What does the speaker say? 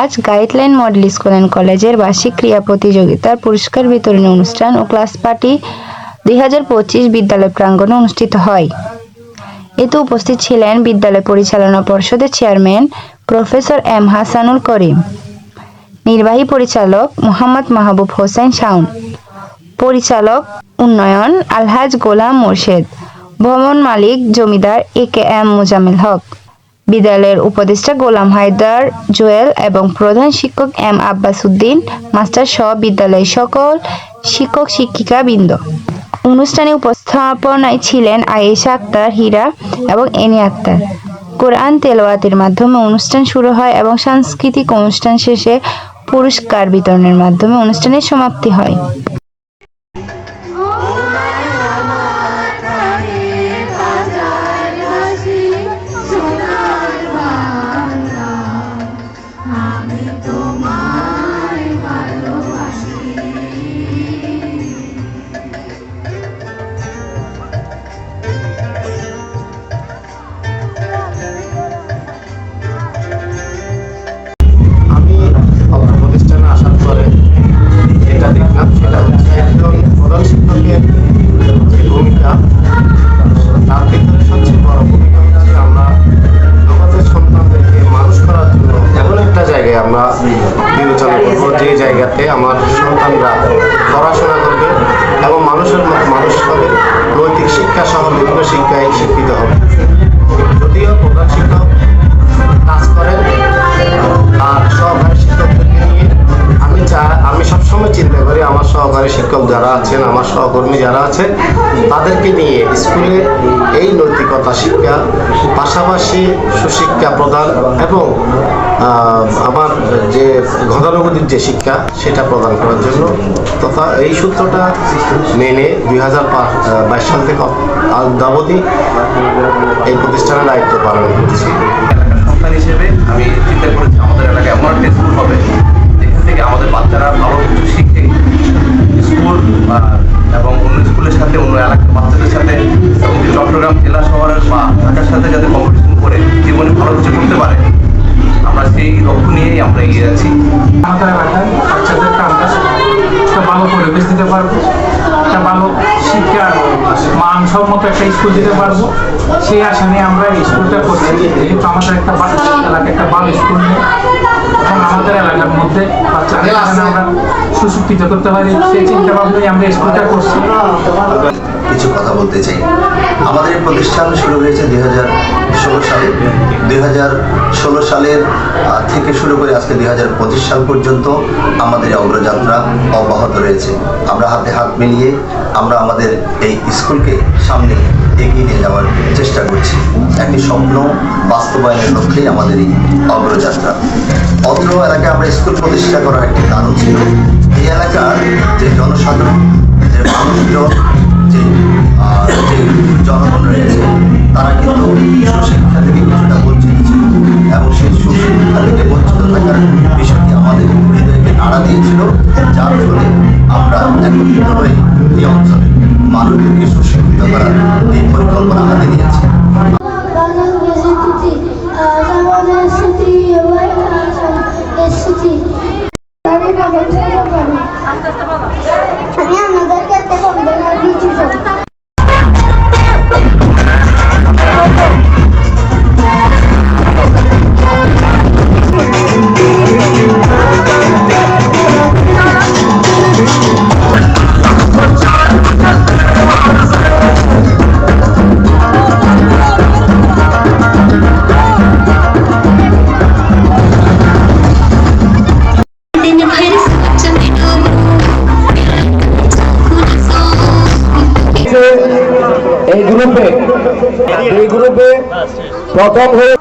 পাঁচ guideline model school and কলেজের বার্ষিক ক্রীড়া প্রতিযোগিতার পুরস্কার বিতরণী অনুষ্ঠান ও ক্লাস পার্টি দুই হাজার পঁচিশ বিদ্যালয় প্রাঙ্গণে অনুষ্ঠিত হয়। এতে উপস্থিত ছিলেন বিদ্যালয় পরিচালনা পর্ষদের chairman professor M Hasanul Karim, নির্বাহী পরিচালক মোহাম্মদ মাহবুব হোসেন শাউন পরিচালক উন্নয়ন আলহাজ গোলাম মোর্শেদ, ভবন মালিক জমিদার এ কে এম মোজামিল হক। বিদ্যালয়ের উপদেষ্টা গোলাম হায়দার জোয়েল এবং প্রধান শিক্ষক এম আব্বাস উদ্দিন মাস্টার সহ বিদ্যালয়ের সকল শিক্ষক শিক্ষিকা বৃন্দ অনুষ্ঠানে উপস্থাপনায় ছিলেন আয়েশা আক্তার, হীরা এবং এনি আক্তার। কোরআন তেলাওয়াতের মাধ্যমে অনুষ্ঠান শুরু হয় এবং সাংস্কৃতিক অনুষ্ঠান শেষে পুরস্কার বিতরণের মাধ্যমে অনুষ্ঠানের সমাপ্তি হয়। সন্তানরা পড়াশোনা করবে এবং মানুষের মতো মানুষ হবে নৈতিক শিক্ষা সহ বিভিন্ন শিক্ষায় শিক্ষিত হবে। যদিও প্রধান শিক্ষক কাজ করেন, আর সহকারী শিক্ষকদেরকে নিয়ে আমি চা, আমি সবসময় চিন্তা করি আমার সহকারী শিক্ষক যারা আছেন, আমার সহকর্মী যারা আছেন, তাদেরকে নিয়ে স্কুলে এই নৈতিকতা শিক্ষা, পাশাপাশি সুশিক্ষা প্রদান এবং আমার যে গতানুগতিক যে শিক্ষা, সেটা প্রদান করার জন্য তথা এই সূত্রটা মেনে দুই হাজার বাইশ সাল থেকে অবধি এই প্রতিষ্ঠানের দায়িত্ব পালন করছি। সন্তান হিসেবে আমি চিন্তা করেছি আমাদের এলাকায় এমন একটা স্কুল হবে, যেখান থেকে আমাদের পারব। একটা ভালো শিক্ষার মানসম্মত একটা স্কুল দিতে পারব। সেই আশা নিয়ে আমরা স্কুলটা করছি। যেহেতু আমাদের একটা এলাকা, একটা ভালো স্কুল নেই এবং আমাদের এলাকার মধ্যে বাচ্চাদের আমরা সুশিক্ষিত করতে পারি। সেই চিন্তা ভাবনায় আমরা স্কুলটা করছি। কিছু কথা বলতে চাই। আমাদের প্রতিষ্ঠান শুরু হয়েছে দুই হাজার ষোলো সালে। দুই হাজার ষোলো সালের থেকে শুরু করে আজকে দুই হাজার পঁচিশ সাল পর্যন্ত আমাদের অগ্রযাত্রা অব্যাহত রয়েছে। আমরা হাতে হাত মিলিয়ে আমরা আমাদের এই স্কুলকে সামনে এগিয়ে নিয়ে যাওয়ার চেষ্টা করছি। একটি স্বপ্ন বাস্তবায়নের লক্ষ্যেই আমাদের এই অগ্রযাত্রা। অত্র এলাকায় আমরা স্কুল প্রতিষ্ঠা করার একটি কারণ ছিল, এই এলাকার যে জনসাধারণ ফলে আমরা হয়ে এই অঞ্চলে মানুষদেরকে সুশিক্ষিত করার এই পরিকল্পনা হাতে নিয়েছি। আমি আমাদেরকে একটা গ্রুপে প্রথম হয়ে